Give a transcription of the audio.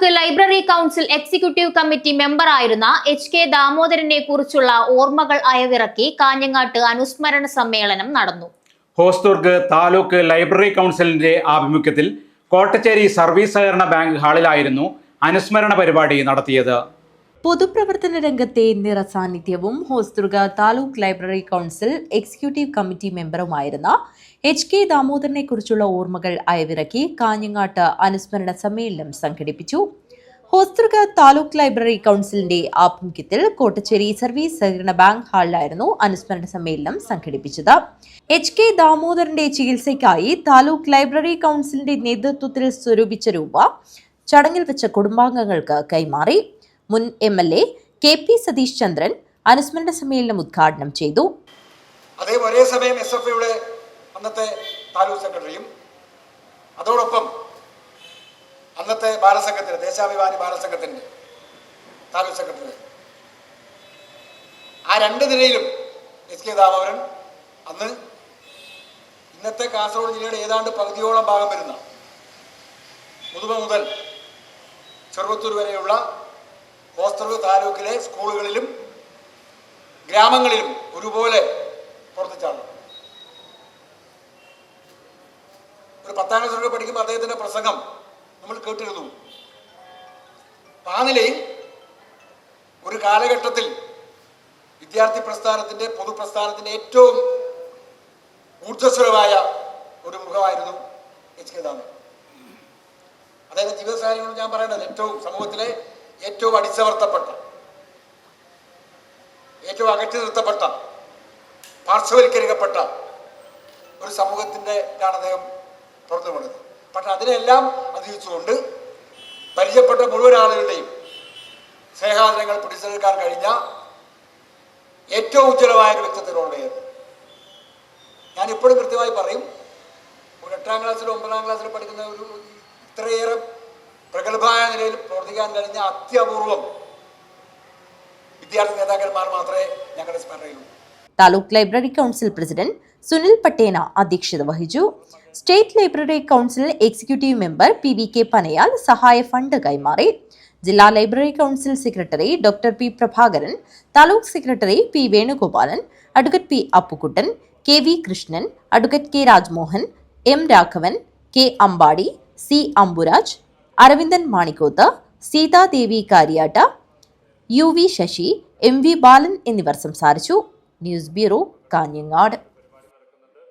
Taluk library council executive committee മെമ്പറായിരുന്ന H K ദാമോദരനെ കുറിച്ചുള്ള ഓർമ്മകൾ അയവിറക്കി കാഞ്ഞങ്ങാട്ട് അനുസ്മരണ സമ്മേളനം നടന്നു. ഹോസ്ദുർഗ് താലൂക്ക് ലൈബ്രറി കൗൺസിലിന്റെ ആഭിമുഖ്യത്തിൽ കോട്ടച്ചേരി സർവീസ് സഹകരണ ബാങ്ക് ഹാളിലായിരുന്നു അനുസ്മരണ പരിപാടി നടത്തിയത്. പൊതുപ്രവർത്തന രംഗത്തെ നിറസാന്നിധ്യവും Hosdurg taluk library council executive committee മെമ്പറുമായിരുന്ന H K ദാമോദരനെ കുറിച്ചുള്ള ഓർമ്മകൾ അയവിറക്കി കാഞ്ഞങ്ങാട്ട് അനുസ്മരണ സമ്മേളനം സംഘടിപ്പിച്ചു. ഹോസ്ദുർഗ താലൂക്ക് ലൈബ്രറി കൗൺസിലിന്റെ ആഭിമുഖ്യത്തിൽ കോട്ടച്ചേരി സർവീസ് സഹകരണ ബാങ്ക് ഹാളിലായിരുന്നു അനുസ്മരണ സമ്മേളനം സംഘടിപ്പിച്ചത്. എച്ച് കെ ദാമോദരന്റെ ചികിത്സയ്ക്കായി താലൂക്ക് ലൈബ്രറി കൗൺസിലിന്റെ നേതൃത്വത്തിൽ സ്വരൂപിച്ച രൂപ ചടങ്ങിൽ വെച്ച കുടുംബാംഗങ്ങൾക്ക് കൈമാറി. മുൻ M L A K P Satish Chandran അനുസ്മരണ സമ്മേളനം ഉദ്ഘാടനം ചെയ്തു. അതേ ഒരേ സമയം എസ് എഫ് ഐയുടെ അന്നത്തെ താലൂക്ക് സെക്രട്ടറിയും അതോടൊപ്പം അന്നത്തെ ബാലസംഘത്തിന്റെ ദേശാഭിമാനി ബാലസംഘത്തിന്റെ താലൂക്ക് സെക്രട്ടറി. ആ രണ്ട് നിലയിലും എസ് കെ ദാമോദരൻ അന്ന് ഇന്നത്തെ കാസർഗോഡ് ജില്ലയുടെ ഏതാണ്ട് പകുതിയോളം ഭാഗം വരുന്ന മുതുമ മുതൽ ചെറുവത്തൂർ വരെയുള്ള ഹോസ്റ്റർ താലൂക്കിലെ സ്കൂളുകളിലും ഗ്രാമങ്ങളിലും ഒരുപോലെ പ്രവർത്തിച്ചാണ്. ഒരു പത്താം ക്ലാസ്സിലൊക്കെ പഠിക്കുമ്പോൾ അദ്ദേഹത്തിന്റെ പ്രസംഗം നമ്മൾ കേട്ടിരുന്നു. ആ ഒരു കാലഘട്ടത്തിൽ വിദ്യാർത്ഥി പ്രസ്ഥാനത്തിന്റെ പൊതുപ്രസ്ഥാനത്തിന്റെ ഏറ്റവും ഊർജസ്വരമായ ഒരു മുഖമായിരുന്നു എച്ച് കെ ദാമൻ. അതായത് ജീവിതസാഹചര്യങ്ങൾ ഞാൻ പറയേണ്ടത് ഏറ്റവും സമൂഹത്തിലെ ഏറ്റവും അടിച്ചമർത്തപ്പെട്ട ഏറ്റവും അകറ്റി നിർത്തപ്പെട്ട പാർശ്വവൽക്കരിക്കപ്പെട്ട ഒരു സമൂഹത്തിന്റെ ആണ് അദ്ദേഹം പുറത്തു പോണത് പക്ഷെ അതിനെല്ലാം അതിജീവിച്ചുകൊണ്ട് പരിചയപ്പെട്ട മുഴുവൻ ആളുകളുടെയും സ്നേഹാദരങ്ങൾ പിടിച്ചെടുക്കാൻ കഴിഞ്ഞ ഏറ്റവും ഉജ്ജ്വലമായ ഒരു ഞാൻ ഇപ്പോഴും കൃത്യമായി പറയും ഒരു എട്ടാം ക്ലാസ്സിലും ഒമ്പതാം ക്ലാസ്സിലും പഠിക്കുന്ന ഒരു ഇത്രയേറെ പ്രഗത്ഭമായ നിലയിൽ പ്രവർത്തിക്കാൻ കഴിഞ്ഞ അത്യപൂർവം വിദ്യാർത്ഥി നേതാക്കന്മാർ മാത്രമേ ഞങ്ങളുടെ സ്മരണയിലുള്ളൂ. Taluk library council president Sunil Pattena അധ്യക്ഷത വഹിച്ചു. State library council executive member P V K Panayal സഹായ ഫണ്ട് കൈമാറി. ജില്ലാ library council secretary doctor P Prabhakaran taluk secretary P Venugopalan advocate P Appukuttan K V Krishnan advocate K Rajmohan M Raghavan K Ambadi C Amburaj Aravindan Manikoth Seethadevi Karyatta U V Sasi M V Balan എന്നിവർ സംസാരിച്ചു. News bureau Kanhangad.